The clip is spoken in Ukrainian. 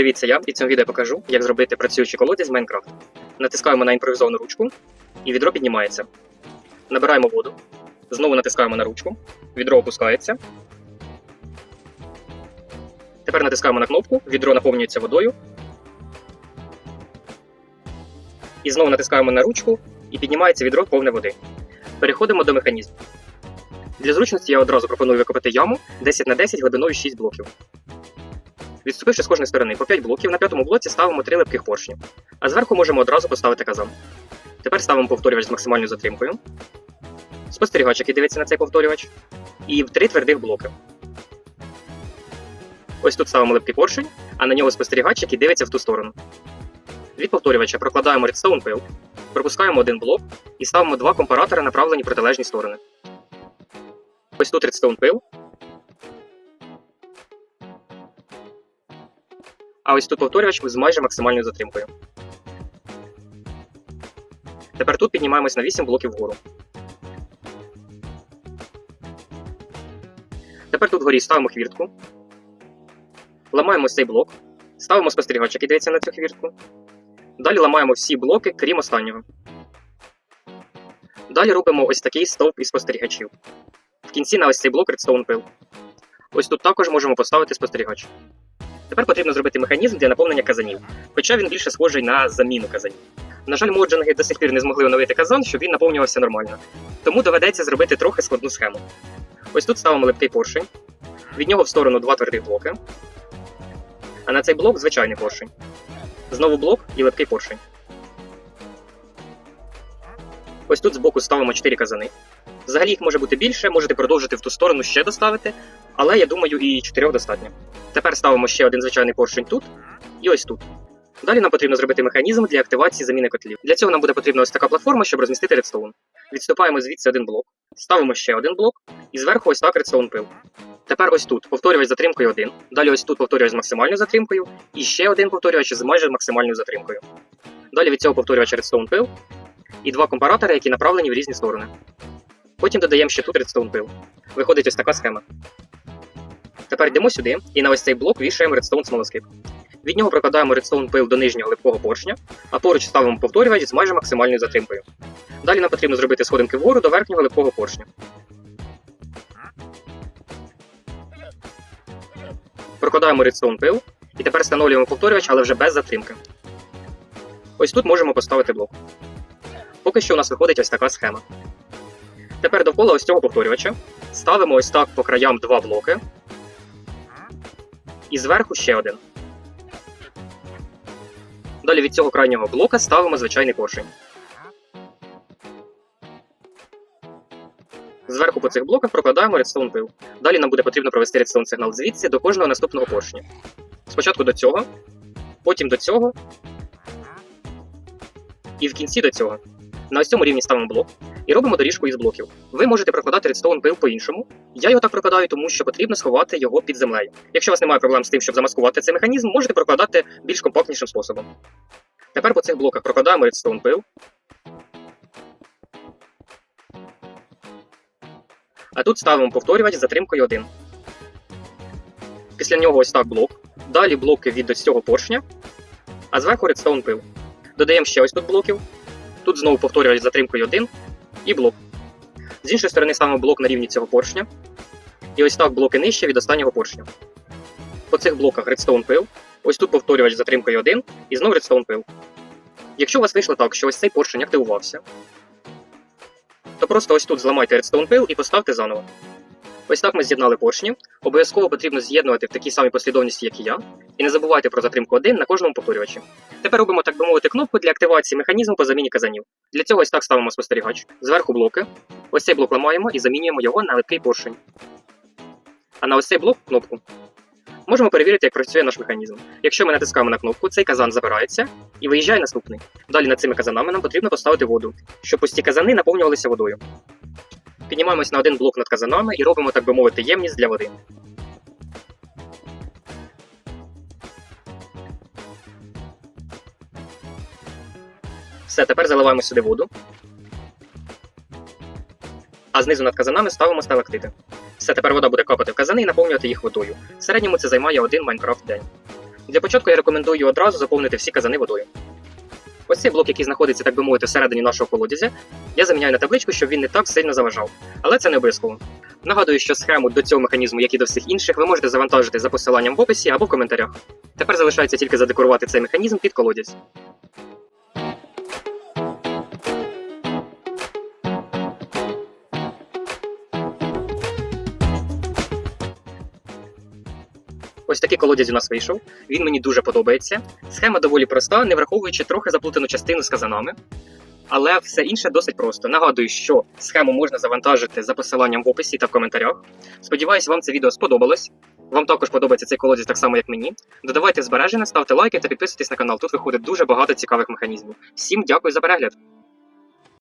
Привіт, це я. В цьому відео покажу, як зробити працюючий колодязь з Майнкрафт. Натискаємо на імпровізовану ручку, і відро піднімається. Набираємо воду. Знову натискаємо на ручку. Відро опускається. Тепер натискаємо на кнопку, відро наповнюється водою. І знову натискаємо на ручку і піднімається відро повне води. Переходимо до механізму. Для зручності я одразу пропоную викопати яму 10 на 10 глибиною 6 блоків. Відступивши з кожної сторони по 5 блоків, на п'ятому блоці ставимо 3 липких поршні, а зверху можемо одразу поставити казан. Тепер ставимо повторювач з максимальною затримкою, спостерігач, який дивиться на цей повторювач, і три твердих блоки. Ось тут ставимо липкий поршень, а на нього спостерігач, який дивиться в ту сторону. Від повторювача прокладаємо редстоун пил, пропускаємо один блок і ставимо два компаратори, направлені в протилежні сторони. Ось тут редстоун пил, а ось тут повторювач з майже максимальною затримкою. Тепер тут піднімаємось на 8 блоків вгору. Тепер тут вгорі ставимо хвіртку. Ламаємо цей блок. Ставимо спостерігач, який дивиться на цю хвіртку. Далі ламаємо всі блоки, крім останнього. Далі робимо ось такий стовп із спостерігачів. В кінці на ось цей блок редстоун пил. Ось тут також можемо поставити спостерігач. Тепер потрібно зробити механізм для наповнення казанів, хоча він більше схожий на заміну казанів. На жаль, моджинги до сих пір не змогли оновити казан, щоб він наповнювався нормально. Тому доведеться зробити трохи складну схему. Ось тут ставимо липкий поршень, від нього в сторону два твердих блоки, а на цей блок звичайний поршень. Знову блок і липкий поршень. Ось тут збоку ставимо 4 казани. Взагалі їх може бути більше, можете продовжити в ту сторону ще доставити, але я думаю, і 4 достатньо. Тепер ставимо ще один звичайний поршень тут і ось тут. Далі нам потрібно зробити механізм для активації заміни котлів. Для цього нам буде потрібна ось така платформа, щоб розмістити редстоун. Відступаємо звідси один блок, ставимо ще один блок і зверху ось так редстоун пил. Тепер ось тут повторювач з затримкою 1, далі ось тут повторювач з максимальною затримкою, і ще один повторювач з майже максимальною затримкою. Далі від цього повторювача редстоун пил і два компаратори, які направлені в різні сторони. Потім додаємо ще тут редстоун пил. Виходить ось така схема. Тепер йдемо сюди і на ось цей блок вішаємо редстоун смолоскип. Від нього прокладаємо редстоун пил до нижнього липкого поршня, а поруч ставимо повторювач з майже максимальною затримкою. Далі нам потрібно зробити сходинки вгору до верхнього липкого поршня. Прокладаємо редстоун пил і тепер встановлюємо повторювач, але вже без затримки. Ось тут можемо поставити блок. Поки що у нас виходить ось така схема. Тепер довкола ось цього повторювача ставимо ось так по краям два блоки. І зверху ще один. Далі від цього крайнього блока ставимо звичайний поршень. Зверху по цих блоках прокладаємо редстоун пил. Далі нам буде потрібно провести редстоун сигнал звідси до кожного наступного поршня. Спочатку до цього, потім до цього. І в кінці до цього. На ось цьому рівні ставимо блок і робимо доріжку із блоків. Ви можете прокладати редстоун пил по-іншому. Я його так прокладаю, тому що потрібно сховати його під землею. Якщо у вас немає проблем з тим, щоб замаскувати цей механізм, можете прокладати більш компактнішим способом. Тепер по цих блоках прокладаємо редстоун пил. А тут ставимо повторювач з затримкою 1. Після нього ось так блок. Далі блоки від ось цього поршня, а зверху редстоун пил. Додаємо ще ось тут блоків. Тут знову повторювач з затримкою 1 і блок. З іншої сторони саме блок на рівні цього поршня. І ось так блоки нижче від останнього поршня. По цих блоках редстоун пил. Ось тут повторювач затримкою 1 і знову редстоун пил. Якщо у вас вийшло так, що ось цей поршень активувався, то просто ось тут зламайте редстоун пил і поставте заново. Ось так ми з'єднали поршні. Обов'язково потрібно з'єднувати в такій самій послідовності, як і я. І не забувайте про затримку 1 на кожному повторювачі. Тепер робимо, так би мовити, кнопку для активації механізму по заміні казанів. Для цього ось так ставимо спостерігач. Зверху блоки. Ось цей блок ламаємо і замінюємо його на липкий поршень. А на ось цей блок кнопку. Можемо перевірити, як працює наш механізм. Якщо ми натискаємо на кнопку, цей казан забирається і виїжджає наступний. Далі над цими казанами нам потрібно поставити воду, щоб пусті казани наповнювалися водою. Піднімаємось на один блок над казанами і робимо, так би мовити, ємність для води. Все, тепер заливаємо сюди воду. А знизу над казанами ставимо сталактити. Все, тепер вода буде капати в казани і наповнювати їх водою. В середньому це займає один Майнкрафт день. Для початку я рекомендую одразу заповнити всі казани водою. Ось цей блок, який знаходиться, так би мовити, всередині нашого колодязя, я заміняю на табличку, щоб він не так сильно заважав. Але це не обов'язково. Нагадую, що схему до цього механізму, як і до всіх інших, ви можете завантажити за посиланням в описі або в коментарях. Тепер залишається тільки задекорувати цей механізм під колодязь. Ось такий колодязь у нас вийшов. Він мені дуже подобається. Схема доволі проста, не враховуючи трохи заплутану частину з казанами. Але все інше досить просто. Нагадую, що схему можна завантажити за посиланням в описі та в коментарях. Сподіваюсь, вам це відео сподобалось. Вам також подобається цей колодязь так само, як мені. Додавайте збереження, ставте лайки та підписуйтесь на канал. Тут виходить дуже багато цікавих механізмів. Всім дякую за перегляд!